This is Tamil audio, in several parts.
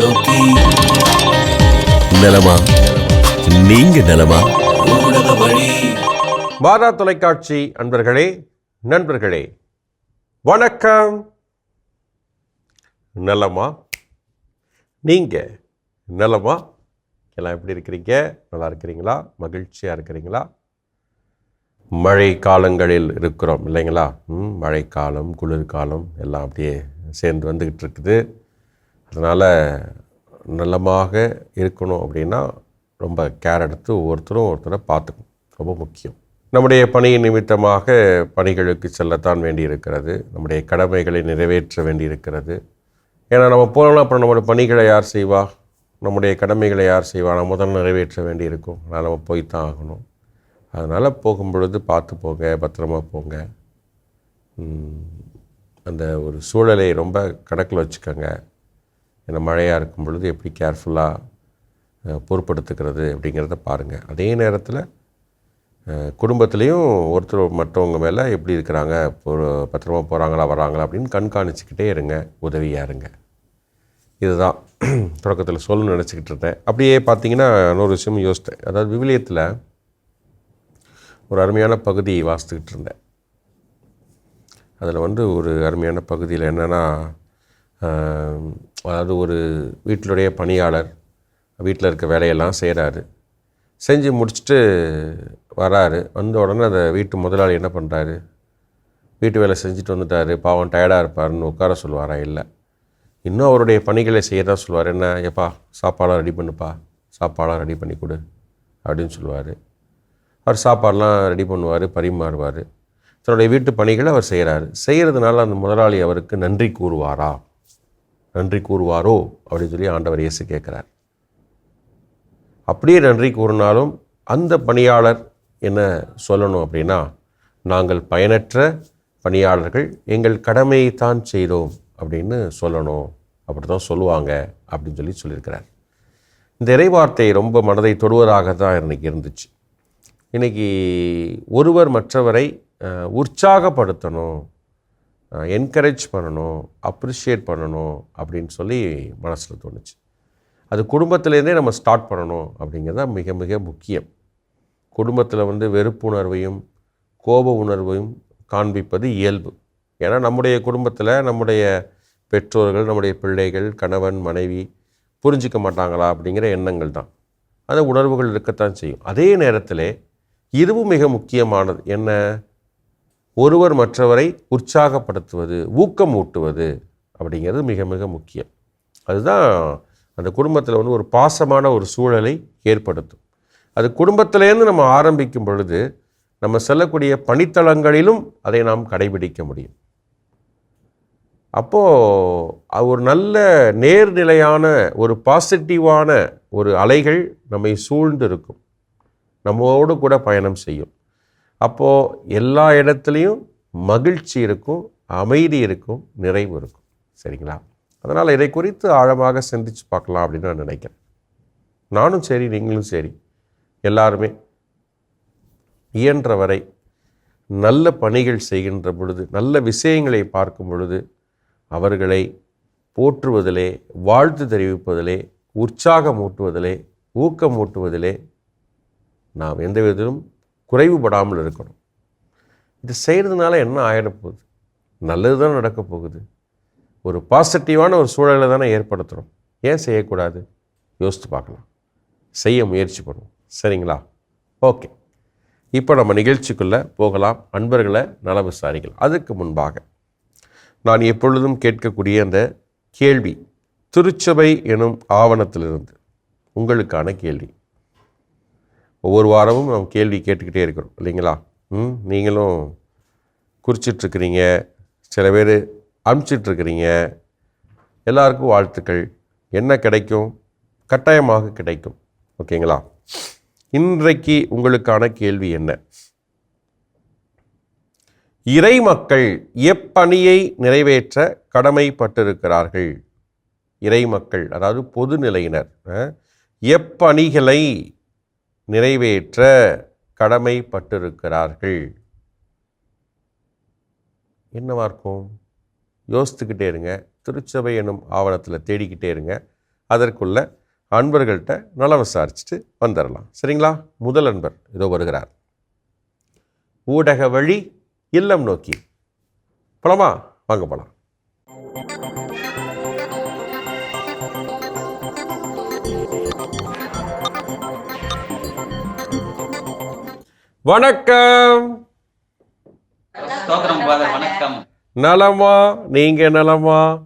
நோக்கி நலமா? நீங்க நலமா? ஊடக வழி. மாதா தொலைக்காட்சி அன்பர்களே நண்பர்களே வணக்கம். நலமா? நீங்கள் நலமா? எல்லாம் எப்படி இருக்கிறீங்க? நல்லா இருக்கிறீங்களா? மகிழ்ச்சியாக இருக்கிறீங்களா? மழை காலங்களில் இருக்கிறோம் இல்லைங்களா? ம், மழைக்காலம் குளிர்காலம் எல்லாம் அப்படியே சேர்ந்து வந்துக்கிட்டு இருக்குது. அதனால் நலமாக இருக்கணும் அப்படின்னா ரொம்ப கேர் எடுத்து ஒவ்வொருத்தரும் ஒருத்தரை பார்த்துக்கணும். ரொம்ப முக்கியம். நம்முடைய பணியின் நிமித்தமாக பணிகளுக்கு செல்லத்தான் வேண்டியிருக்கிறது. நம்முடைய கடமைகளை நிறைவேற்ற வேண்டியிருக்கிறது. ஏன்னா நம்ம போனோம்னா அப்புறம் நம்மளுடைய பணிகளை யார் செய்வா? நம்முடைய கடமைகளை யார் செய்வா? நம்ம முதல்ல நிறைவேற்ற வேண்டியிருக்கும். அதனால் நம்ம போய்த்தான் ஆகணும். அதனால் போகும் பொழுது பார்த்து போங்க பத்திரமா போங்க. அந்த ஒரு சூழலை ரொம்ப கணக்கில் வச்சுக்கோங்க. ஏன்னா மழையாக இருக்கும் பொழுது எப்படி கேர்ஃபுல்லாக பொறுப்படுத்துக்கிறது அப்படிங்கிறத பாருங்கள் அதே நேரத்தில் குடும்பத்துலேயும் ஒருத்தர் மற்றவங்க மேலே எப்படி இருக்கிறாங்க ஒரு பத்திரமா போகிறாங்களா வராங்களா அப்படின்னு கண்காணிச்சிக்கிட்டே இருங்க உதவியாக இருங்க. இதுதான் தொடக்கத்தில் சொல்லணும்னு நினச்சிக்கிட்டு இருந்தேன். அப்படியே பார்த்தீங்கன்னா இன்னொரு விஷயம் யோசித்தேன். அதாவது விவிலியத்தில் ஒரு அருமையான பகுதி வாசித்துக்கிட்டு இருந்தேன். அதில் வந்து ஒரு அருமையான பகுதியில் என்னென்னா அதாவது ஒரு வீட்டிலுடைய பணியாளர் வீட்டில் இருக்க வேலையெல்லாம் செய்கிறாரு செஞ்சு முடிச்சுட்டு வராரு. வந்த உடனே அந்த வீட்டு முதலாளி என்ன பண்ணுறாரு வீட்டு வேலை செஞ்சுட்டு வந்துட்டாரு. பாவம் டயர்டாக இருப்பாருன்னு உட்கார சொல்லுவாரா? இல்லை. இன்னும் அவருடைய பணிகளை செய்ய தான் சொல்லுவார். என்ன? எப்பா சாப்பாடெலாம் ரெடி பண்ணுப்பா? சாப்பாடெலாம் ரெடி பண்ணி கொடு. அப்படின்னு சொல்லுவார். அவர் சாப்பாடெலாம் ரெடி பண்ணுவார் பரிமாறுவார். தன்னுடைய வீட்டு பணிகளை அவர் செய்கிறாரு செய்கிறதுனால அந்த முதலாளி அவருக்கு நன்றி கூறுவாரா? நன்றி கூறுவாரோ? அப்படின்னு சொல்லி ஆண்டவர் இயேசு கேட்குறார். அப்படியே நன்றி கூறினாலும் அந்த பணியாளர் என்ன சொல்லணும் அப்படின்னா நாங்கள் பயனற்ற பணியாளர்கள் எங்கள் கடமையை தான் செய்தோம் அப்படின்னு சொல்லணும். அப்படி தான் சொல்லுவாங்க அப்படின்னு சொல்லி சொல்லியிருக்கிறார். இந்த இறைவார்த்தை ரொம்ப மனதை தொடுவதாக தான் இன்னைக்கு இருந்துச்சு. இன்றைக்கி ஒருவர் மற்றவரை உற்சாகப்படுத்தணும். என்கரேஜ் பண்ணணும் அப்ரிஷியேட் பண்ணணும் அப்படின்னு சொல்லி மனசில் தோணுச்சு. அது குடும்பத்திலேருந்தே நம்ம ஸ்டார்ட் பண்ணணும் அப்படிங்கிறது தான் மிக மிக முக்கியம். குடும்பத்தில் வந்து வெறுப்புணர்வையும் கோப உணர்வையும் காண்பிப்பது இயல்பு. ஏன்னா நம்முடைய குடும்பத்தில் நம்முடைய பெற்றோர்கள் நம்முடைய பிள்ளைகள் கணவன் மனைவி புரிஞ்சிக்க மாட்டாங்களா அப்படிங்கிற எண்ணங்கள் தான். அந்த உணர்வுகள் இருக்கத்தான் செய்யும். அதே நேரத்தில் இதுவும் மிக முக்கியமானது. என்ன? ஒருவர் மற்றவரை உற்சாகப்படுத்துவது ஊக்கமூட்டுவது அப்படிங்கிறது மிக மிக முக்கியம். அதுதான் அந்த குடும்பத்தில் வந்து ஒரு பாசமான ஒரு சூழலை ஏற்படுத்தும். அது குடும்பத்திலேருந்து நம்ம ஆரம்பிக்கும் பொழுது நம்ம செல்லக்கூடிய பணித்தளங்களிலும் அதை நாம் கடைபிடிக்க முடியும். அப்போது ஒரு நல்ல நேர்நிலையான ஒரு பாசிட்டிவான ஒரு அலைகள் நம்மை சூழ்ந்து இருக்கும் நம்மோடு கூட பயணம் செய்யும். அப்போது எல்லா இடத்துலையும் மகிழ்ச்சி இருக்கும் அமைதி இருக்கும் நிறைவு இருக்கும். சரிங்களா? அதனால் இதை குறித்து ஆழமாக சிந்திச்சு பார்க்கலாம் அப்படின்னு நான் நினைக்கிறேன். நானும் சரி நீங்களும் சரி. எல்லாருமே இயன்ற வரை நல்ல பணிகள் செய்கின்ற பொழுது நல்ல விஷயங்களை பார்க்கும் பொழுது அவர்களை போற்றுவதிலே வாழ்த்து தெரிவிப்பதிலே உற்சாகமூட்டுவதிலே ஊக்கமூட்டுவதிலே நாம் எந்த விதத்திலும் குறைவுபடாமல் இருக்கணும். இது செய்கிறதுனால என்ன ஆகிடப்போகுது நல்லது தான் நடக்க போகுது ஒரு பாசிட்டிவான ஒரு சூழலை தானே ஏற்படுத்துகிறோம் ஏன் செய்யக்கூடாது? யோசித்து பார்க்கலாம். செய்ய முயற்சி பண்ணுவோம். சரிங்களா? ஓகே. இப்போ நம்ம நிகழ்ச்சிக்குள்ளே போகலாம். அன்பர்களை நல விசாரிக்கலாம். அதுக்கு முன்பாக நான் எப்பொழுதும் கேட்கக்கூடிய அந்த கேள்வி திருச்சபை எனும் ஆவணத்திலிருந்து உங்களுக்கான கேள்வி. ஒவ்வொரு வாரமும் நம்ம கேள்வி கேட்டுக்கிட்டே இருக்கிறோம் இல்லைங்களா? ம் நீங்களும் குறிச்சிட்ருக்கிறீங்க சில பேர் அனுப்பிச்சிட்ருக்கிறீங்க எல்லாருக்கும் வாழ்த்துக்கள். என்ன கிடைக்கும்? கட்டாயமாக கிடைக்கும் ஓகேங்களா? இன்றைக்கு உங்களுக்கான கேள்வி என்ன? இறை மக்கள் எப்பணியை நிறைவேற்ற கடமைப்பட்டிருக்கிறார்கள்? இறை மக்கள் அதாவது பொதுநிலையினர் எப்பணிகளை நிறைவேற்ற கடமைப்பட்டிருக்கிறார்கள். என்னவா இருக்கும்? யோசித்துக்கிட்டே இருங்க. திருச்சபை எனும் ஆவணத்தில் தேடிக்கிட்டே இருங்க. அதற்குள்ள அன்பர்கள்ட்ட நலம் விசாரிச்சுட்டு வந்துடலாம் சரிங்களா? முதல் அன்பர் இதோ வருகிறார். ஊடக வழி இல்லம் நோக்கி. போலாமா? வாங்க போலாம். வணக்கம். வணக்கம். நலமா? நீங்க நலமா?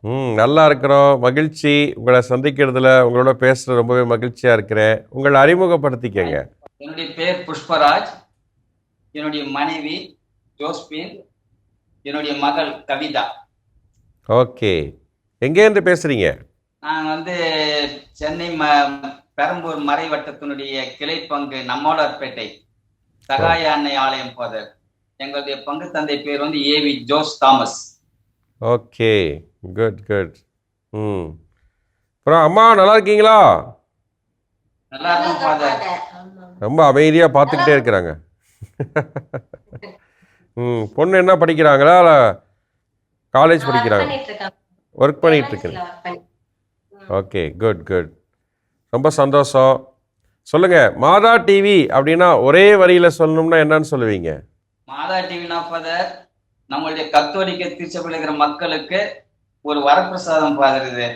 ம் நல்லா இருக்கிறோம். மகிழ்ச்சி. உங்களை சந்திக்கிறதுல உங்களோட பேசுறது ரொம்பவே மகிழ்ச்சியா இருக்கிறேன். உங்களை அறிமுகப்படுத்திக்கங்க. என்னுடைய பேர் புஷ்பராஜ். என்னுடைய மனைவி ஜோஸ்பின். என்னுடைய மகள் கவிதா. ஓகே. எங்கேருந்து பேசுறீங்க? நாங்க வந்து சென்னை பெரம்பூர் மறைவட்டத்தினுடைய கிளை பங்கு நம்மோடர்பேட்டை சகாய அன்னை ஆலயம் ஃபாதர் எங்களுடைய பங்கு தந்தை பேர் வந்து A V Jose Thomas. Okay good good. ம். அப்புறம் அம்மா நல்லா இருக்கீங்களா? நல்லா இருக்கும் ஃபாதர் ரொம்ப அமைதியாக பார்த்துக்கிட்டே இருக்கிறாங்க. ம் பொண்ணு என்ன படிக்கிறாங்களா? இல்லை காலேஜ் படிக்கிறாங்க? ஒர்க் பண்ணிட்டு இருக்கேன் ஓகே குட் குட் ரொம்ப சந்தோஷம். சொல்லுங்க மாதா டிவி அப்படின்னா ஒரே வரியில் சொல்லணும்னா என்னன்னு சொல்லுவீங்க? மாதா டிவினா ஃபாதர் நம்மளுடைய கத்தோலிக்க திருச்சபையில் இருக்கிற மக்களுக்கு ஒரு வரப்பிரசாதம் ஃபாதர் இது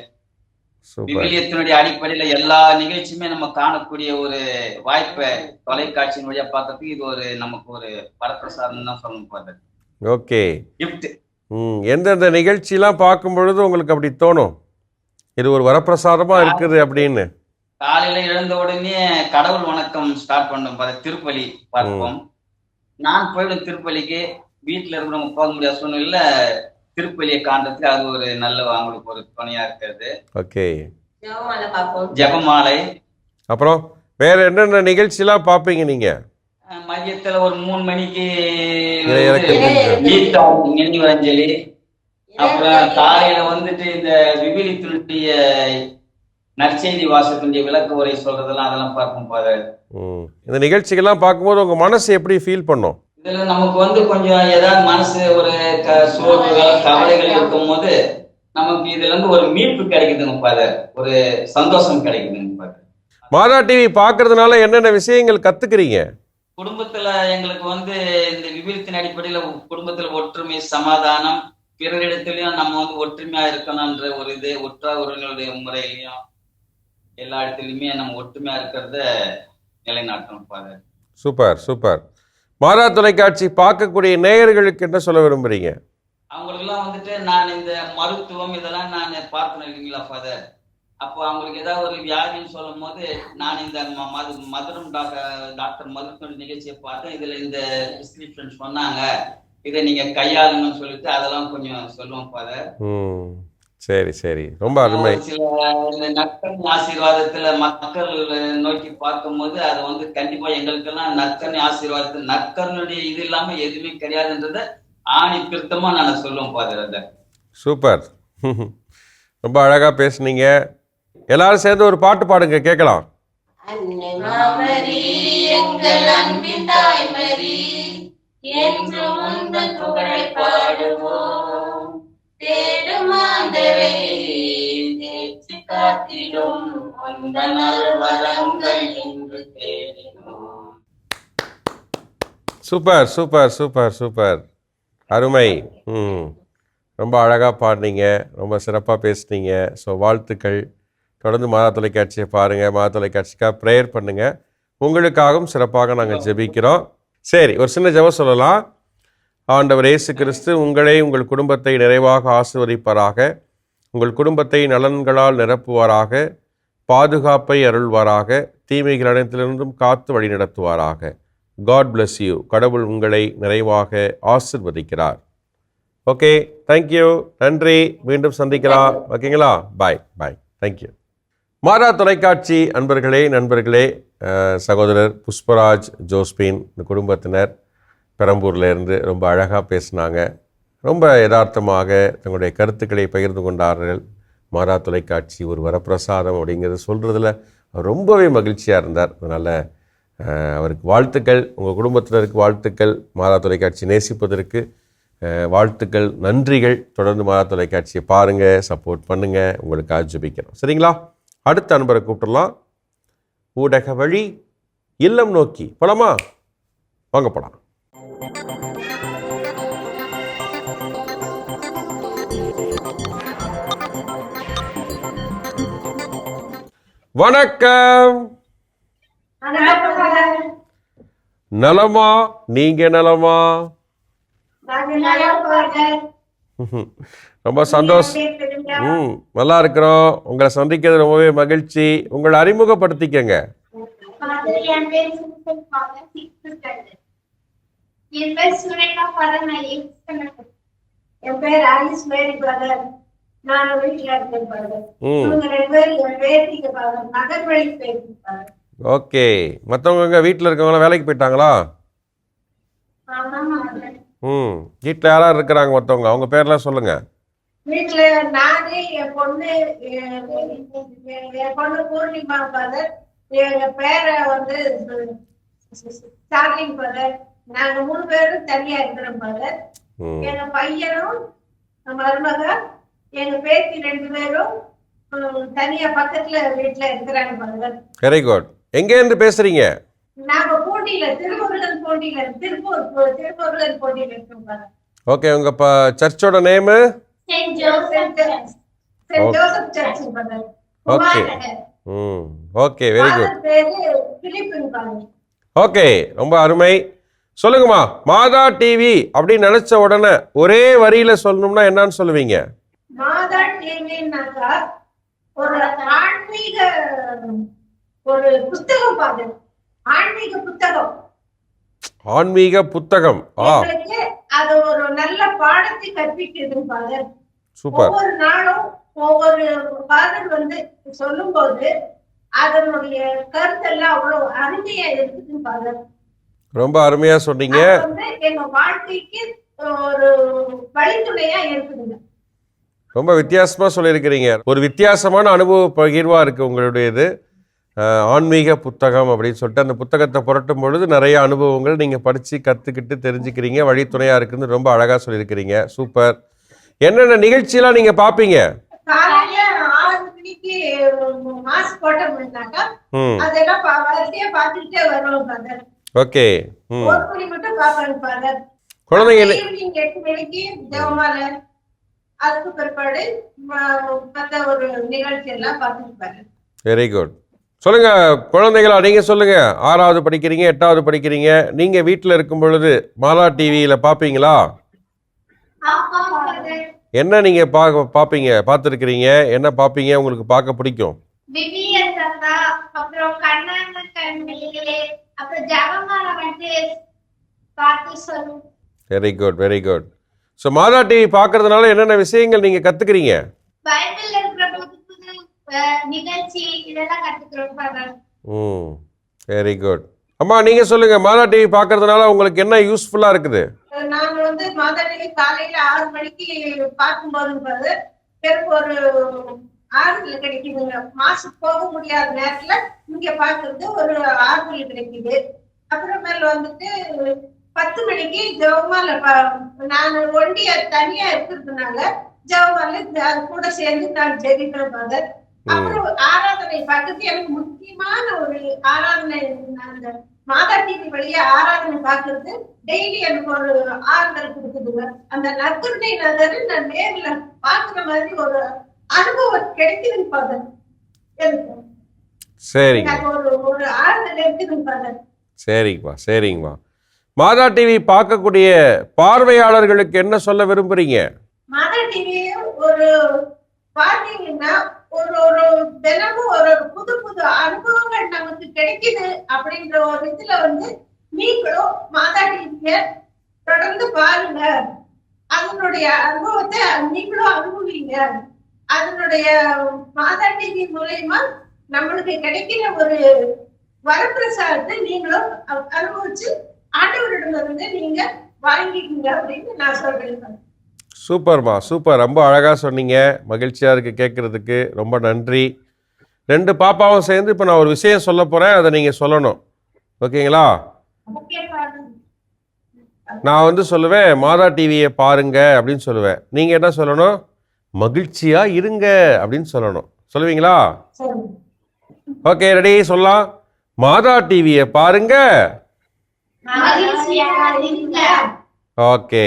விவிலியத்தினுடைய அடிப்படையில எல்லா நிகழ்ச்சியுமே நம்ம காணக்கூடிய ஒரு வாய்ப்பை தொலைக்காட்சியின் வழியா பார்க்கறதுக்கு இது ஒரு நமக்கு ஒரு வரப்பிரசாதம் தான் சொல்லணும் ஃபாதர் ஓகே. கிஃப்ட் ம் எந்தெந்த நிகழ்ச்சிலாம் பார்க்கும் பொழுது உங்களுக்கு அப்படி தோணும்? இது ஒரு வரப்பிரசாதமாக இருக்குது அப்படின்னு. காலையில எழுந்த உடனே கடவுள் வணக்கம் ஸ்டார்ட் பண்ணோம். ஃபாதர் திருப்பலி பார்ப்போம். நான் போயிடும் திருப்பலிக்கு வீட்டுல இருக்கிறவங்க போக முடியாத சூழ்நிலையில திருப்பலியை காண்றதுக்கு அது ஒரு நல்ல அவங்களுக்கு ஒரு துணையா இருக்கிறது. ஓகே. ஜெபமாலை அப்புறம் வேற என்னென்ன நிகழ்ச்சிலாம் பார்ப்பீங்க நீங்கள் அஹ் மதியத்துல ஒரு மூணு மணிக்கு இறை இறக்கத்தின் கீதா நினைவு அஞ்சலி அப்புறம் காலையில வந்துட்டு இந்த விவிலியத்தினுடைய நற்செய்தி வாசத்தினுடைய விளக்க உரை சொல்றதெல்லாம் அதெல்லாம் பார்க்கும் பாரு ம். இந்த நிகழ்ச்சிகள்லாம் பார்க்கும்போது உங்கள் மனசு எப்படி ஃபீல் பண்ணும்? இதுல நமக்கு வந்து கொஞ்சம் ஏதாவது மனசு ஒரு சோர்வுகள் கவலைகள் இருக்கும் போது நமக்கு இதுல இருந்து ஒரு மீட்பு கிடைக்குதுங்க பாரு ஒரு சந்தோஷம் கிடைக்குதுங்க பாரு மாதா டிவி பார்க்கறதுனால என்னென்ன விஷயங்கள் கற்றுக்குறீங்க குடும்பத்துல எங்களுக்கு வந்து இந்த விபிலித்தின் அடிப்படையில குடும்பத்துல ஒற்றுமை சமாதானம் பிறரிடத்திலயும் நம்ம வந்து ஒற்றுமையா இருக்கணும்ன்ற ஒரு இது ஒற்றா உறவினருடைய முறையிலையும் எல்லா இடத்துலயுமே நம்ம ஒற்றுமையா இருக்கிறத நிலைநாட்டணும் ஃபாதர் சூப்பர் சூப்பர். மாதா தொலைக்காட்சி பார்க்கக்கூடிய நேயர்களுக்கு என்ன சொல்ல விரும்புறீங்க? அவங்களுக்கெல்லாம் வந்துட்டு நான் இந்த மருத்துவம் இதெல்லாம் நான் பார்க்கணும் இல்லைங்களா ஃபாதர் அப்போ அவங்களுக்கு ஏதாவது ஒரு வியாதின்னு சொல்லும் போது நான் இந்த மது மதுரம் டாக்டர் டாக்டர் மதுரத்தோட நிகழ்ச்சியை பார்த்தேன் இதுல இந்த பிரிஸ்கிரிப்ஷன் சொன்னாங்க. இதை நீங்க கையாளணும்னு சொல்லிட்டு அதெல்லாம் கொஞ்சம் சொல்லுவோம் ஃபாதர் சரி சரி. ரொம்ப அருமை. ஒரு சில இந்த நற்கணி ஆசீர்வாதத்துல மக்கள் நோக்கி பார்க்கும்போது அது வந்து கண்டிப்பா எங்களுக்கெல்லாம் நற்கணி ஆசீர்வாதத்தில் நற்கரனுடைய இது இல்லாம எதுவுமே கிடையாதுன்றத ஆணி திருத்தமா நான் சொல்லுவோம் ஃபாதர் அதை சூப்பர். ரொம்ப அழகாக பேசுனீங்க. எல்லாரும் சேர்ந்து ஒரு பாட்டு பாடுங்க கேட்கலாம். புகழை பாடுவோம். காத்திடும் சூப்பர் சூப்பர் சூப்பர் சூப்பர். அருமை. ம். ரொம்ப அழகாக பாடினீங்க. ரொம்ப சிறப்பாக பேசுனீங்க. ஸோ வாழ்த்துக்கள். தொடர்ந்து மாதா தொலைக்காட்சியை பாருங்கள் மாதா தொலைக்காட்சிக்காக ப்ரேயர் பண்ணுங்கள் உங்களுக்காகவும் சிறப்பாக நாங்கள் ஜெபிக்கிறோம். சரி ஒரு சின்ன ஜெபம் சொல்லலாம். ஆண்டவர் இயேசு கிறிஸ்து உங்களை உங்கள் குடும்பத்தை நிறைவாக ஆசிர்வதிப்பாராக. உங்கள் குடும்பத்தை நலன்களால் நிரப்புவாராக பாதுகாப்பை அருள்வாராக தீமைகள் அனைத்திலிருந்தும் காத்து வழிநடத்துவாராக காட் பிளஸ் யூ கடவுள் உங்களை நிறைவாக ஆசிர்வதிக்கிறார். ஓகே தேங்க்யூ நன்றி. மீண்டும் சந்திக்கலாம். ஓகேங்களா? பாய் பாய் தேங்க்யூ மாறா தொலைக்காட்சி அன்பர்களே நண்பர்களே சகோதரர் புஷ்பராஜ் ஜோஸ்பின் இந்த குடும்பத்தினர் பெரம்பூர்லேருந்து ரொம்ப அழகாக பேசினாங்க. ரொம்ப யதார்த்தமாக தங்களுடைய கருத்துக்களை பகிர்ந்து கொண்டார்கள். மாறா தொலைக்காட்சி ஒரு வரப்பிரசாதம் அப்படிங்கிறத சொல்கிறதுல அவர் ரொம்பவே மகிழ்ச்சியாக இருந்தார். அதனால் அவருக்கு வாழ்த்துக்கள். உங்கள் குடும்பத்தினருக்கு வாழ்த்துக்கள். மாறா தொலைக்காட்சி நேசிப்பதற்கு வாழ்த்துக்கள் நன்றிகள். தொடர்ந்து மாறா தொலைக்காட்சியை பாருங்கள் சப்போர்ட் பண்ணுங்கள் உங்களுக்கு ஜெபிக்கிறோம் சரிங்களா? அடுத்த அன்பரை கூப்பிடலாம். ஊடக வழி இல்லம் நோக்கி. போலாமா? வாங்க போலாம். வணக்கம். நலமா? நீங்க நலமா? ரொம்ப சந்தோஷம் ம் நல்லா இருக்கிறோம். உங்களை சந்திக்கிறது ரொம்பவே மகிழ்ச்சி. உங்களை அறிமுகப்படுத்திக்கங்க. என் பேர் சுரேகா ஃபாதர் நான் என் பேர் ஆலிஸ் மேரி பிரதர் நான் வீட்டுல இருக்கேன் இவங்க ரெண்டு பேரும் நகர்வழி ஓகே. மற்றவங்க வீட்டில் இருக்கவங்களாம் வேலைக்கு போயிட்டாங்களா? ம். வீட்டில் யாரார் இருக்கிறாங்க மற்றவங்க அவங்க பேர்லாம் சொல்லுங்க. வீட்டுல நானு என் பொண்ணு என் பொண்ணு பூர்ணிமா பிரதர் எங்க பேரை வந்து ஸ்டார்லிங் பிரதர் நாங்க மூணு பேரும் தனியா இருக்கிறோம் பிரதர் ம். எங்க பையனும் மருமக எங்க பேத்தி ரெண்டு பேரும் தனியா பக்கத்துல வீட்டுல இருக்கிறாங்க பிரதர் வெரி குட் எங்கேருந்து பேசுறீங்க? நாங்க போட்டியில திருமுருகன் போட்டியில திருப்பூர் திருமுருகன் போட்டியில இருக்கோம் பிரதர் ஓகே இப்போ சர்ச்சோட name? Saint Joseph church. Nagar. ம் ஓகே வெரி குட் பாருங்க. ஓகே ரொம்ப அருமை. சொல்லுங்கம்மா மாதா டிவி அப்படின்னு நினச்ச உடனே ஒரே வரியில் சொல்லணும்னா என்னன்னு சொல்லுவீங்க? மாதா டிவின்னாக்கா ஒரு ஆன்மீக ஒரு புத்தகம் பாருங்க ஆன்மீக புத்தகம். ஆன்மீக புத்தகம். அது ஒரு நல்ல பாடத்தை கற்பிக்குது ஃபாதர். சூப்பர். ஒவ்வொரு நாளும் ஒவ்வொரு ஃபாதர் வந்து சொல்லும்போது அதனுடைய கருத்தெல்லாம் அவ்வளவு அருமையா இருக்குது ஃபாதர். ரொம்ப அருமையாக சொன்னீங்க. எங்க வாழ்க்கைக்கு ஒரு வழித்துணையா இருக்குதுங்க. ரொம்ப வித்தியாசமாக சொல்லியிருக்கிறீங்க. ஒரு வித்தியாசமான அனுபவ பகிர்வாக இருக்குது உங்களுடையது. அஹ், ஆன்மீக புத்தகம் அப்படின்னு சொல்லிட்டு அந்த புத்தகத்தை புரட்டும் பொழுது நிறைய அனுபவங்கள் நீங்கள் படித்து கற்றுக்கிட்டு தெரிஞ்சுக்கிறீங்க. வழித்துணையாக இருக்குன்னு ரொம்ப அழகாக சொல்லியிருக்கிறீங்க. சூப்பர். என்னென்ன நிகழ்ச்சியெல்லாம் நீங்கள் பார்ப்பீங்க ஓகே. குழந்தைங்க ஈவினிங் எட்டு மணிக்கு ஜெவமால அதுக்கு பிற்பாடு ம- மத்த ஒரு நிகழ்ச்சி எல்லாம் பார்த்துட்டு பாரு வெரி குட் சொல்லுங்க குழந்தைகளா நீங்க சொல்லுங்க. ஆறாவது படிக்கிறீங்க எட்டாவது படிக்கிறீங்க. நீங்க வீட்டில் இருக்கும் பொழுது மாலா டிவியில் ஃபாதர் என்ன நீங்க பா பார்ப்பீங்க பார்த்துருக்கிறீங்க? என்ன பார்ப்பீங்க உங்களுக்கு பார்க்க பிடிக்கும்? Very good very good so Mata TV பார்க்கறதுனால என்னென்ன விஷயங்கள் நீங்கள் கற்றுக்குறீங்க ம் வெரி குட் அம்மா நீங்கள் சொல்லுங்கள் மாதா டிவி பார்க்கறதுனால உங்களுக்கு என்ன யூஸ்ஃபுல்லாக இருக்குது? நாங்க வந்து மாதாடி காலையில ஆறு மணிக்கு பார்க்கும்போது பாரு எனக்கு ஒரு ஆறுதல் கிடைக்குதுங்க. மாசு போக முடியாத நேரத்துல இங்க பாக்குறது ஒரு ஆறுதல் கிடைக்குது. அப்புறமேல வந்துட்டு பத்து மணிக்கு ஜெவமால நான் ஒண்டியா தனியா இருக்கிறதுனால ஜெவமால அது கூட சேர்ந்து நான் ஜெபிக்கிறேன் ஃபாதர் அப்புறம் ஆராதனை பார்க்கறது எனக்கு முக்கியமான ஒரு ஆராதனை அந்த மாதா டிவி வழியா ஆராதனை பார்க்கறது டெய்லி எனக்கு ஒரு ஆறுதல் கொடுக்குதுங்க. அந்த நற்கருணை நகர் நான் நேர்ல பாக்குற மாதிரி ஒரு அனுபவம் கிடைக்குது ஃபாதர் எனக்கு. ஒரு ஒரு ஆறுதல் இருக்குதுங்க ஃபாதர் சரிங்கப்பா சரிங்கப்பா மாதா டிவி பார்க்கக்கூடிய பார்வையாளர்களுக்கு என்ன சொல்ல விரும்புறீங்க? மாதா டிவியும் ஒரு பார்த்தீங்கன்னா ஒரு ஒரு தினமும் ஒரு ஒரு புது புது அனுபவங்கள் நமக்கு கிடைக்குது அப்படின்ற ஒரு இதுல வந்து நீங்களும் மாதா டிவிய தொடர்ந்து பாருங்க. அதனுடைய அனுபவத்தை நீங்களும் அனுபவிங்க. அதனுடைய மாதா டிவி மூலயமா நம்மளுக்கு கிடைக்கிற ஒரு வரப்பிரசாதத்தை நீங்களும் அனுபவிச்சு அனுபவிச்சு ஆண்டவரிடமிருந்து நீங்க வாங்கிக்கீங்க அப்படின்னு நான் சொல்றேன். சூப்பர்மா சூப்பர். ரொம்ப அழகாக சொன்னீங்க. மகிழ்ச்சியாக இருக்குது கேட்குறதுக்கு ரொம்ப நன்றி. ரெண்டு பாப்பாவும் சேர்ந்து இப்போ நான் ஒரு விஷயம் சொல்ல போகிறேன் அதை நீங்கள் சொல்லணும். ஓகேங்களா? நான் வந்து சொல்லுவேன் மாதா டிவியை பாருங்க அப்படின்னு சொல்லுவேன். நீங்கள் என்ன சொல்லணும்? மகிழ்ச்சியாக இருங்க அப்படின்னு சொல்லணும். சொல்லுவீங்களா? Okay ready? சொல்லலாம். மாதா டிவியை பாருங்க. ஓகே.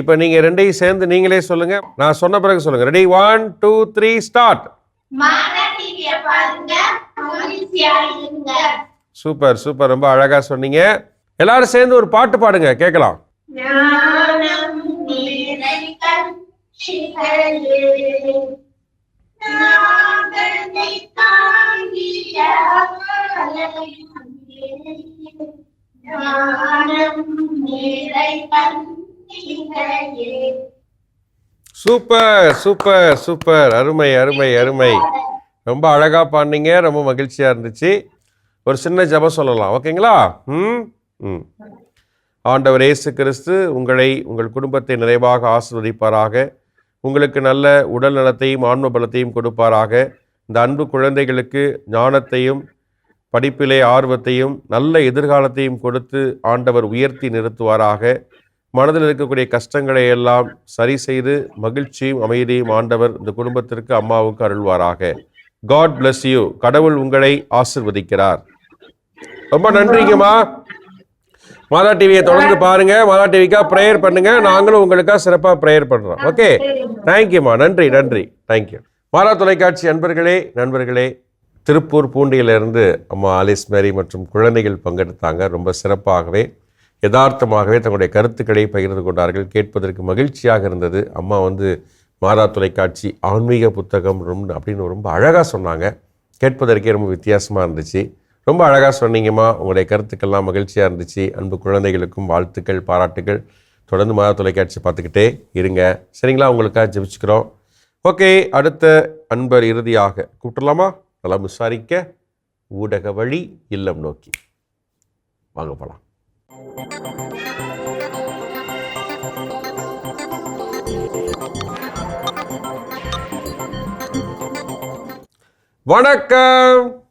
இப்போ நீங்கள் ரெண்டையும் சேர்ந்து நீங்களே சொல்லுங்க. நான் சொன்ன பிறகு சொல்லுங்க. Ready one two three start super super. ரொம்ப அழகா சொன்னீங்க. எல்லாரும் சேர்ந்து ஒரு பாட்டு பாடுங்க. கேட்கலாம். ஞானம் சூப்பர் சூப்பர் சூப்பர். அருமை அருமை அருமை. ரொம்ப அழகா பாடினீங்க. ரொம்ப மகிழ்ச்சியா இருந்துச்சு. ஒரு சின்ன ஜெபம் சொல்லலாம். ஓகேங்களா? ம்? ம். ஆண்டவர் இயேசு கிறிஸ்து உங்களை உங்கள் குடும்பத்தை நிறைவாக ஆசிர்வதிப்பாராக. உங்களுக்கு நல்ல உடல் நலத்தையும் ஆன்ம பலத்தையும் கொடுப்பாராக. இந்த அன்பு குழந்தைகளுக்கு ஞானத்தையும் படிப்பிலே ஆர்வத்தையும் நல்ல எதிர்காலத்தையும் கொடுத்து ஆண்டவர் உயர்த்தி நிறுத்துவாராக. மனதில் இருக்கக்கூடிய கஷ்டங்களை எல்லாம் சரி செய்து மகிழ்ச்சியும் அமைதியும் ஆண்டவர் இந்த குடும்பத்திற்கு அம்மாவுக்கு அருள்வாராக. காட் பிளஸ் யூ கடவுள் உங்களை ஆசிர்வதிக்கிறார். ரொம்ப நன்றிங்கம்மா. மாதா டிவியை தொடர்ந்து பாருங்க. மாதா டிவிக்காக ப்ரேயர் பண்ணுங்க. நாங்களும் உங்களுக்காக சிறப்பாக ப்ரேயர் பண்ணுறோம் ஓகே தேங்க்யூம்மா நன்றி நன்றி. தேங்க்யூ மாதா தொலைக்காட்சி அன்பர்களே நண்பர்களே திருப்பூர் பூண்டியிலிருந்து அம்மா ஆலிஸ் மேரி மற்றும் குழந்தைகள் பங்கெடுத்தாங்க. ரொம்ப சிறப்பாகவே யதார்த்தமாகவே தங்களுடைய கருத்துக்களை பகிர்ந்து கொண்டார்கள். கேட்பதற்கு மகிழ்ச்சியாக இருந்தது. அம்மா வந்து மாதா தொலைக்காட்சி ஆன்மீக புத்தகம் ரொம்ப அப்படின்னு ரொம்ப அழகாக சொன்னாங்க. கேட்பதற்கே ரொம்ப வித்தியாசமாக இருந்துச்சு. ரொம்ப அழகாக சொன்னீங்கம்மா. உங்களுடைய கருத்துக்கள்லாம் மகிழ்ச்சியாக இருந்துச்சு. அன்பு குழந்தைகளுக்கும் வாழ்த்துக்கள் பாராட்டுகள் தொடர்ந்து மாதா தொலைக்காட்சி பார்த்துக்கிட்டே இருங்க. சரிங்களா? உங்களுக்காக ஜெபிச்சுக்கிறோம். ஓகே அடுத்த அன்பர் இறுதியாக கூப்பிட்டுலாமா நலம் விசாரிக்க ஊடக வழி இல்லம் நோக்கி. வாங்க போகலாம் வணக்கம்.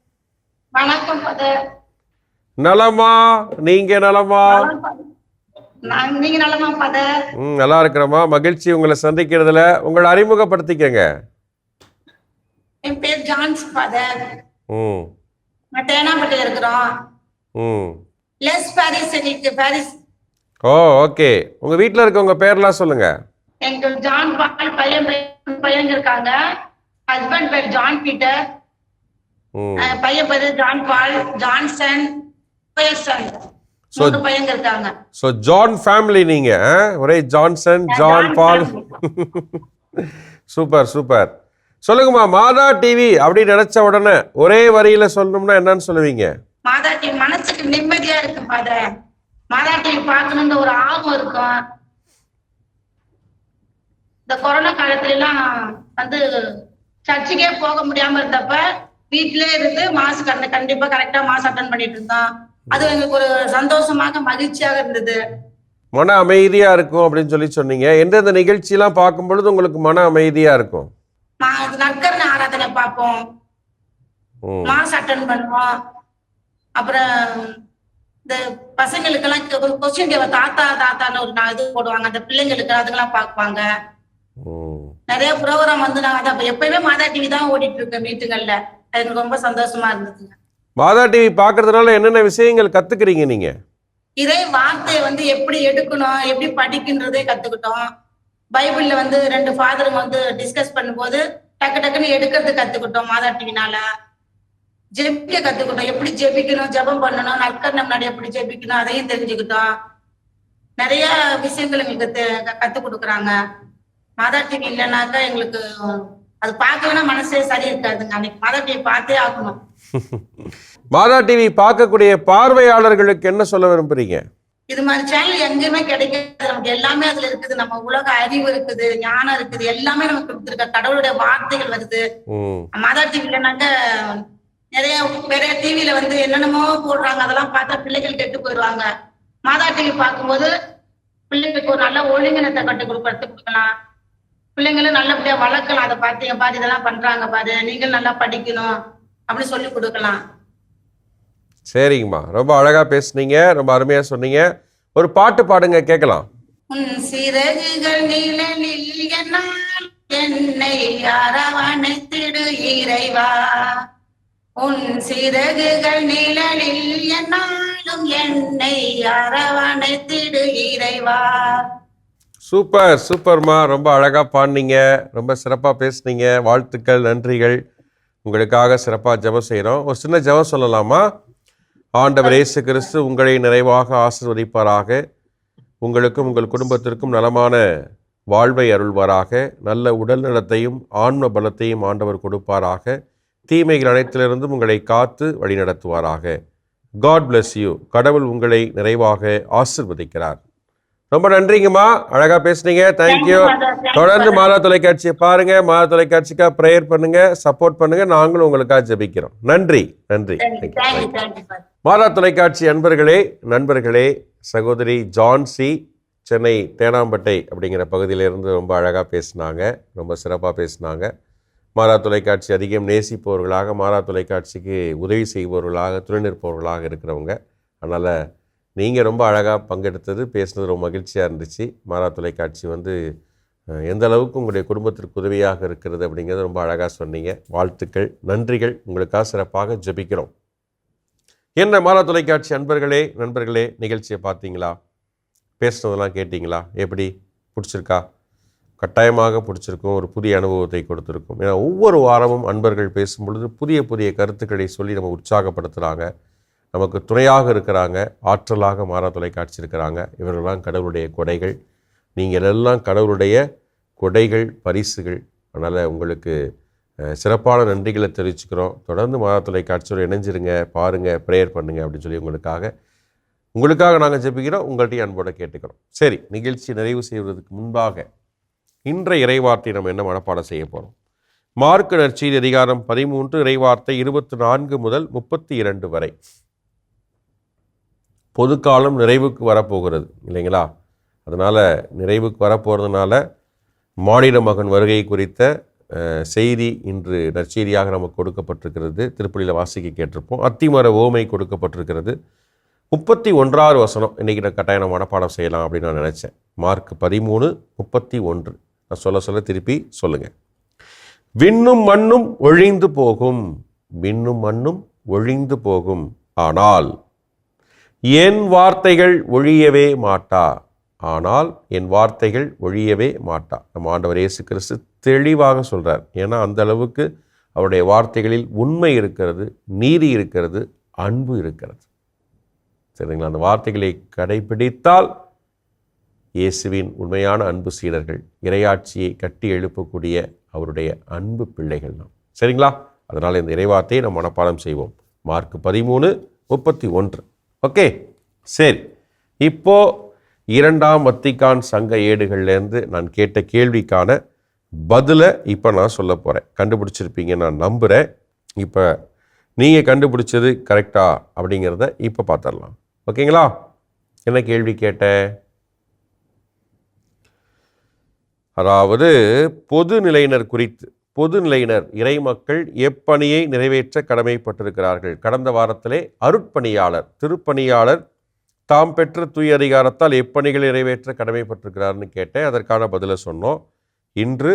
வணக்கம் நலமா? நீங்க நலமா? நீங்க நல்லமா ஃபாதர்? ம் நல்லா இருக்கிறோமா? மகிழ்ச்சி உங்களை சந்திக்கிறதுல. உங்களை அறிமுகப்படுத்திக்கங்க. என் பேர் ஜான்ஸ் ஃபாதர். ம் நான் தேனாம்பட்டில் இருக்கிறோம். ம் லெஸ் பாரிஸ் எங்களுக்கு பாரிஸ். Oh okay. உங்க வீட்டில் இருக்கவங்க பேர்லாம் சொல்லுங்க. எங்க ஜான் பால் பையன் பையன் பையங்க இருக்காங்க. ஹஸ்பண்ட் பேர் ஜான் பீட்டர். ம் பையன் பேரு ஜான் பால் ஜான்சன் இருக்காங்க. ஸோ ஜான் ஃபேமிலி நீங்க? ஒரே Johnson John Paul. Super super. சொல்லுங்கம்மா மாதா டிவி அப்படின்னு நினைச்ச உடனே ஒரே வரியில சொல்லணும்னா என்னன்னு சொல்லுவீங்க? மாதா டிவி மனசுக்கு நிம்மதியா இருக்கு ஃபாதர் மாதா டிவி பார்க்கணும்னு ஒரு ஆர்வம் இருக்கும். இந்த கொரோனா காலத்துல எல்லாம் வந்து சர்ச்சுக்கே போக முடியாம இருந்தப்ப வீட்டிலே இருந்து மாசு கண்ட கண்டிப்பா கரெக்டா மாசு அட்டன் பண்ணிட்டு இருந்தோம். அது எங்களுக்கு ஒரு சந்தோஷமாக மகிழ்ச்சியாக இருந்தது. மன அமைதியா இருக்கும் அப்படின்னு சொல்லி சொன்னீங்க. எந்தெந்த நிகழ்ச்சியெல்லாம் பார்க்கும் பொழுது உங்களுக்கு மன அமைதியா இருக்கும்? நற்கரண ஆராதனை பார்ப்போம். மாஸ் அட்டன் பண்ணுவோம். அப்புறம் இந்த பசங்களுக்கெல்லாம் கொஸ்டின் கேவ தாத்தா தாத்தான்னு ஒரு இது போடுவாங்க. அந்த பிள்ளைங்களுக்கு அதுக்கெல்லாம் ம் நிறைய ப்ரோக்ராம் வந்து நான் அதான் எப்பயுமே மாதா டிவி தான் ஓடிட்டு இருக்கேன் வீட்டுகள்ல. அது எனக்கு ரொம்ப சந்தோஷமா இருந்ததுங்க. மாதா டிவி பார்க்கறதுனால என்னென்ன விஷயங்கள் கத்துக்கிறீங்க நீங்க? இதே வார்த்தையை வந்து எப்படி எடுக்கணும் எப்படி படிக்கின்றதே கத்துக்கிட்டோம். பைபிள்ல வந்து ரெண்டு ஃபாதருங்க வந்து டிஸ்கஸ் பண்ணும்போது டக்கு டக்குன்னு எடுக்கிறது கத்துக்கிட்டோம் மாதா டிவினால. ஜெபிக்க கத்துக்கிட்டோம். எப்படி ஜெபிக்கணும் ஜெபம் பண்ணணும் நற்கரணம் முன்னாடி எப்படி ஜெபிக்கணும் அதையும் தெரிஞ்சுக்கிட்டோம். நிறைய விஷயங்கள் எங்களுக்கு தெ- கத்து கொடுக்குறாங்க. மாதா டிவி இல்லைனாக்கா எங்களுக்கு அது பார்க்கலன்னா மனசே சரி இருக்காதுங்க. அன்னைக்கு மாதா டிவி பார்த்தே ஆகணும். மாதா டிவி பார்க்கக்கூடிய பார்வையாளர்களுக்கு என்ன சொல்ல விரும்புறீங்க? இது மாதிரி சேனல் எங்கேயுமே கிடைக்காது. நமக்கு எல்லாமே அதுல இருக்குது. நம்ம உலக அறிவு இருக்குது ஞானம் இருக்குது. எல்லாமே நமக்கு கொடுத்துருக்க கடவுளுடைய வார்த்தைகள் வருது. ம். மாதா டிவிலனாக்க நிறைய பெரிய டிவில வந்து என்னென்னமோ போடுறாங்க. அதெல்லாம் பார்த்தா பிள்ளைகள் கெட்டு போயிடுவாங்க. மாதா டிவி பார்க்கும்போது பிள்ளைங்களுக்கு ஒரு நல்ல ஒழுங்கினத்தை கட்டு கொடு கற்றுக் கொடுக்கலாம். பிள்ளைங்களும் நல்லபடியா வளர்க்கலாம். அதை பார்த்து பாரு இதெல்லாம் பண்றாங்க பாரு. நீங்கள் நல்லா படிக்கணும். அப்படின்னு சொல்லி கொடுக்கலாம். சரிங்கம்மா. ரொம்ப அழகாக பேசுனீங்க. ரொம்ப அருமையாக சொன்னீங்க. ஒரு பாட்டு பாடுங்க கேட்கலாம். உன் சிறகுகள் நிழலில் என்னால் என்னை அரவணைத்திடு இறைவா. உன் சிறகுகள் நிழலில் என்னாலும் என்னை அரவணைத்திடு இறைவா. சூப்பர் சூப்பர்மா. ரொம்ப அழகாக பாடினீங்க. ரொம்ப சிறப்பாக பேசுனீங்க. வாழ்த்துக்கள் நன்றிகள். உங்களுக்காக சிறப்பாக ஜெபம் செய்கிறோம் ஒரு சின்ன ஜெபம் சொல்லலாமா? ஆண்டவர் இயேசு கிறிஸ்து உங்களை நிறைவாக ஆசீர்வதிப்பாராக. உங்களுக்கும் உங்கள் குடும்பத்திற்கும் நலமான வாழ்வை அருள்வாராக. நல்ல உடல் நலத்தையும் ஆன்ம பலத்தையும் ஆண்டவர் கொடுப்பாராக. தீமைகள் அனைத்திலிருந்தும் உங்களை காத்து வழிநடத்துவாராக. காட் பிளஸ் யூ கடவுள் உங்களை நிறைவாக ஆசிர்வதிக்கிறார். ரொம்ப நன்றிங்கம்மா. அழகா பேசுனீங்க. தேங்க்யூ தொடர்ந்து மாதா தொலைக்காட்சியை பாருங்க. மாதா தொலைக்காட்சிக்கா ப்ரேயர் பண்ணுங்க சப்போர்ட் பண்ணுங்க. நாங்களும் உங்களுக்காக ஜெபிக்கிறோம். நன்றி நன்றி. மாதா தொலைக்காட்சி அன்பர்களே நண்பர்களே சகோதரி ஜான்சி சென்னை தேனாம்பட்டை அப்படிங்கிற பகுதியிலிருந்து ரொம்ப அழகாக பேசினாங்க. ரொம்ப சிறப்பாக பேசினாங்க. மாதா தொலைக்காட்சி அதிகம் நேசிப்பவர்களாக மாதா தொலைக்காட்சிக்கு உதவி செய்பவர்களாக துணை நிற்பவர்களாக இருக்கிறவங்க. அதனால் நீங்கள் ரொம்ப அழகாக பங்கெடுத்தது பேசுனது ரொம்ப மகிழ்ச்சியாக இருந்துச்சு. மாறா தொலைக்காட்சி வந்து எந்த அளவுக்கு உங்களுடைய குடும்பத்திற்கு உதவியாக இருக்கிறது அப்படிங்கிறத ரொம்ப அழகாக சொன்னீங்க. வாழ்த்துக்கள் நன்றிகள். உங்களுக்காக சிறப்பாக ஜெபிக்கிறோம். என்ன மாலா தொலைக்காட்சி அன்பர்களே நண்பர்களே நிகழ்ச்சியை பார்த்தீங்களா? பேசுனதெல்லாம் கேட்டிங்களா? எப்படி? பிடிச்சிருக்கா? கட்டாயமாக பிடிச்சிருக்கும். ஒரு புதிய அனுபவத்தை கொடுத்துருக்கும். ஏன்னா ஒவ்வொரு வாரமும் அன்பர்கள் பேசும் பொழுது புதிய புதிய கருத்துக்களை சொல்லி நம்ம உற்சாகப்படுத்துகிறாங்க நமக்கு துணையாக இருக்கிறாங்க ஆற்றலாக மாறா தொலைக்காட்சி இருக்கிறாங்க. இவர்களெல்லாம் கடவுளுடைய கொடைகள். நீங்கள் எல்லாம் கடவுளுடைய கொடைகள் பரிசுகள். அதனால் உங்களுக்கு சிறப்பான நன்றிகளை தெரிவிச்சுக்கிறோம். தொடர்ந்து மாதா தொலைக்காட்சியோடு இணைஞ்சிருங்க பாருங்கள் ப்ரேயர் பண்ணுங்கள் அப்படின்னு சொல்லி உங்களுக்காக உங்களுக்காக நாங்கள் ஜெபிக்கிறோம். உங்கள்கிட்டயும் அன்போட கேட்டுக்கிறோம். சரி நிகழ்ச்சி நிறைவு செய்வதற்கு முன்பாக இன்றைய இறைவார்த்தை நம்ம என்ன மனப்பாடம் செய்ய போகிறோம் மார்க்கு நர்ச்சியின் அதிகாரம் பதிமூன்று இறைவார்த்தை இருபத்தி நான்கு முதல் முப்பத்தி இரண்டு வரை. பொதுக்காலம் நிறைவுக்கு வரப்போகிறது இல்லைங்களா? அதனால் நிறைவுக்கு வரப்போகிறதுனால மானிட மகன் வருகை குறித்த செய்தி இன்று நற்செய்தியாக நமக்கு கொடுக்கப்பட்டிருக்கிறது. திருப்பலியில் வாசிக்க கேட்டிருப்போம். அத்திமர ஓமை கொடுக்கப்பட்டிருக்கிறது. முப்பத்தி ஒன்றாவது வசனம். இன்றைக்கி நான் கட்டாயம் மனப்பாடம் செய்யலாம் அப்படின்னு நான் நினச்சேன். மார்க் பதிமூணு முப்பத்தி ஒன்று. நான் சொல்ல சொல்ல திருப்பி சொல்லுங்கள் விண்ணும் மண்ணும் ஒழிந்து போகும். விண்ணும் மண்ணும் ஒழிந்து போகும். ஆனால் என் வார்த்தைகள் ஒழியவே மாட்டா. ஆனால் என் வார்த்தைகள் ஒழியவே மாட்டா. நம்ம ஆண்டவர் இயேசு கிறிஸ்து தெளிவாக சொல்கிறார் ஏன்னா அந்த அளவுக்கு அவருடைய வார்த்தைகளில் உண்மை இருக்கிறது நீதி இருக்கிறது அன்பு இருக்கிறது. சரிங்களா? அந்த வார்த்தைகளை கடைபிடித்தால் இயேசுவின் உண்மையான அன்பு சீடர்கள் இறையாட்சியை கட்டி எழுப்பக்கூடிய அவருடைய அன்பு பிள்ளைகள் நாம். சரிங்களா? அதனால் இந்த இறைவார்த்தையை நம்ம மனப்பாடம் செய்வோம். மார்க் பதிமூணு முப்பத்தி ஒன்று. ஓகே சரி. இப்போது இரண்டாம் வத்திக்கான் சங்க ஏடுகள்லேருந்து நான் கேட்ட கேள்விக்கான பதிலை இப்போ நான் சொல்ல போகிறேன் கண்டுபிடிச்சிருப்பீங்க நான் நம்புகிறேன் இப்போ நீங்கள் கண்டுபிடிச்சது கரெக்டா அப்படிங்கிறத இப்போ பார்த்துடலாம். ஓகேங்களா? என்ன கேள்வி கேட்டேன்? அதாவது பொது நிலையினர் குறித்து. பொதுநிலையினர் இறைமக்கள் எப்பணியை நிறைவேற்ற கடமைப்பட்டிருக்கிறார்கள். கடந்த வாரத்திலே அருட்பணியாளர் திருப்பணியாளர் தாம் பெற்ற தூய அதிகாரத்தால் எப்பணிகளை நிறைவேற்ற கடமைப்பட்டிருக்கிறார்னு கேட்டேன். அதற்கான பதிலை சொன்னோம். இன்று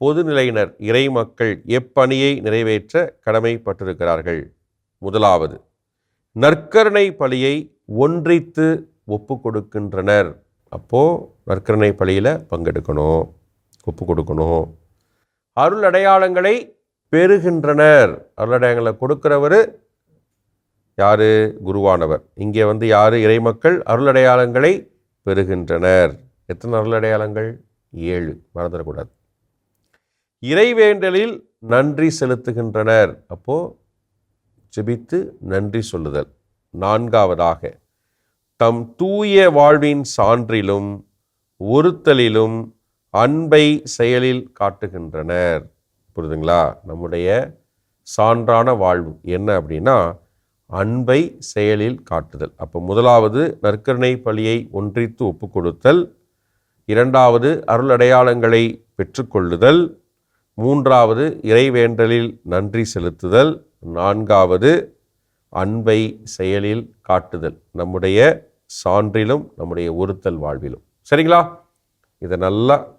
பொதுநிலையினர் இறைமக்கள் எப்பணியை நிறைவேற்ற கடமைப்பட்டிருக்கிறார்கள். முதலாவது நற்கருணை பலியை ஒன்றித்து ஒப்பு கொடுக்கின்றனர். அப்போது நற்கருணை பலியில் பங்கெடுக்கணும் ஒப்பு கொடுக்கணும். அருள் அடையாளங்களை பெறுகின்றனர். அருள் அடையாளங்களை கொடுக்கிறவர் யாரு? குருவானவர். இங்கே வந்து யாரு? இறைமக்கள் அருள் அடையாளங்களை பெறுகின்றனர். எத்தனை அருள் அடையாளங்கள் ஏழு. மறந்துடக்கூடாது. இறைவேண்டலில் நன்றி செலுத்துகின்றனர். அப்போ ஜெபித்து நன்றி சொல்லுதல். நான்காவதாக தம் தூய வாழ்வின் சான்றிலும் ஒருத்தலிலும் அன்பை செயலில் காட்டுகின்றனர். புரியுதுங்களா நம்முடைய சான்றான வாழ்வு என்ன அப்படின்னா அன்பை செயலில் காட்டுதல். அப்போ முதலாவது நற்கருணை பலியை ஒன்றித்து ஒப்பு கொடுத்தல் இரண்டாவது அருள் அடையாளங்களை பெற்றுக்கொள்ளுதல். மூன்றாவது இறைவேண்டலில் நன்றி செலுத்துதல். நான்காவது அன்பை செயலில் காட்டுதல். நம்முடைய சான்றிலும் நம்முடைய ஒருத்தல் வாழ்விலும். சரிங்களா? இதை நல்லா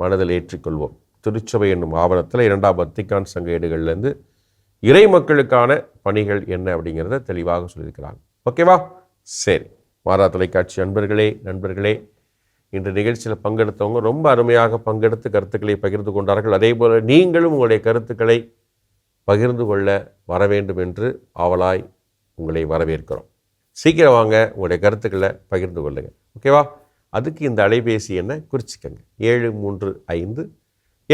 மனதில் ஏற்றிக்கொள்வோம். திருச்சபை என்னும் ஆவணத்தில் இரண்டாம் வத்திக்கான் சங்க ஏடுகள்லேருந்து இறை மக்களுக்கான பணிகள் என்ன அப்படிங்கிறத தெளிவாக சொல்லியிருக்கிறாங்க. ஓகேவா சரி. மாறா தொலைக்காட்சி அன்பர்களே நண்பர்களே இன்று நிகழ்ச்சியில் பங்கெடுத்தவங்க ரொம்ப அருமையாக பங்கெடுத்து கருத்துக்களை பகிர்ந்து கொண்டார்கள். அதே போல் நீங்களும் உங்களுடைய கருத்துக்களை பகிர்ந்து கொள்ள வர வேண்டும் என்று ஆவலாய் உங்களை வரவேற்கிறோம். சீக்கிரம் வாங்க உங்களுடைய கருத்துக்களை பகிர்ந்து கொள்ளுங்கள் ஓகேவா அதுக்கு இந்த அலைபேசி எண்ணை குறிச்சிக்கங்க. ஏழு மூன்று ஐந்து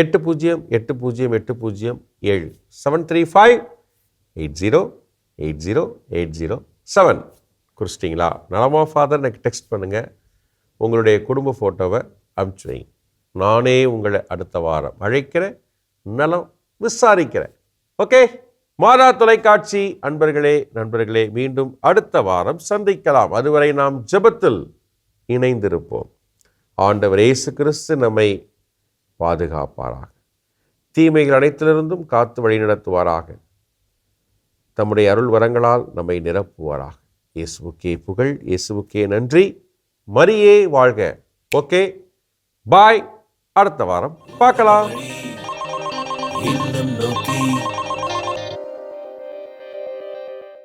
எட்டு பூஜ்ஜியம் எட்டு பூஜ்ஜியம் எட்டு பூஜ்ஜியம் ஏழு seven three five eight zero eight zero eight zero seven குறிச்சிட்டிங்களா? நலமா ஃபாதர் எனக்கு டெக்ஸ்ட் பண்ணுங்கள் உங்களுடைய குடும்ப ஃபோட்டோவை அனுப்பிச்சு வைங்க நானே உங்களை அடுத்த வாரம் அழைக்கிறேன் நலம் விசாரிக்கிறேன். ஓகே மாதா தொலைக்காட்சி. அன்பர்களே நண்பர்களே மீண்டும் அடுத்த வாரம் சந்திக்கலாம். அதுவரை நாம் ஜெபத்தில் இணைந்திருப்போம். ஆண்டவர் இயேசு கிறிஸ்து நம்மை பாதுகாப்பாராக. தீமைகள் அனைத்திலிருந்தும் காத்து வழிநடத்துவாராக தம்முடைய அருள் வரங்களால் நம்மை நிரப்புவாராக. இயேசுக்கே புகழ் இயேசுக்கே நன்றி. மரியே வாழ்க. Okay bye. அடுத்த வாரம் பார்க்கலாம்.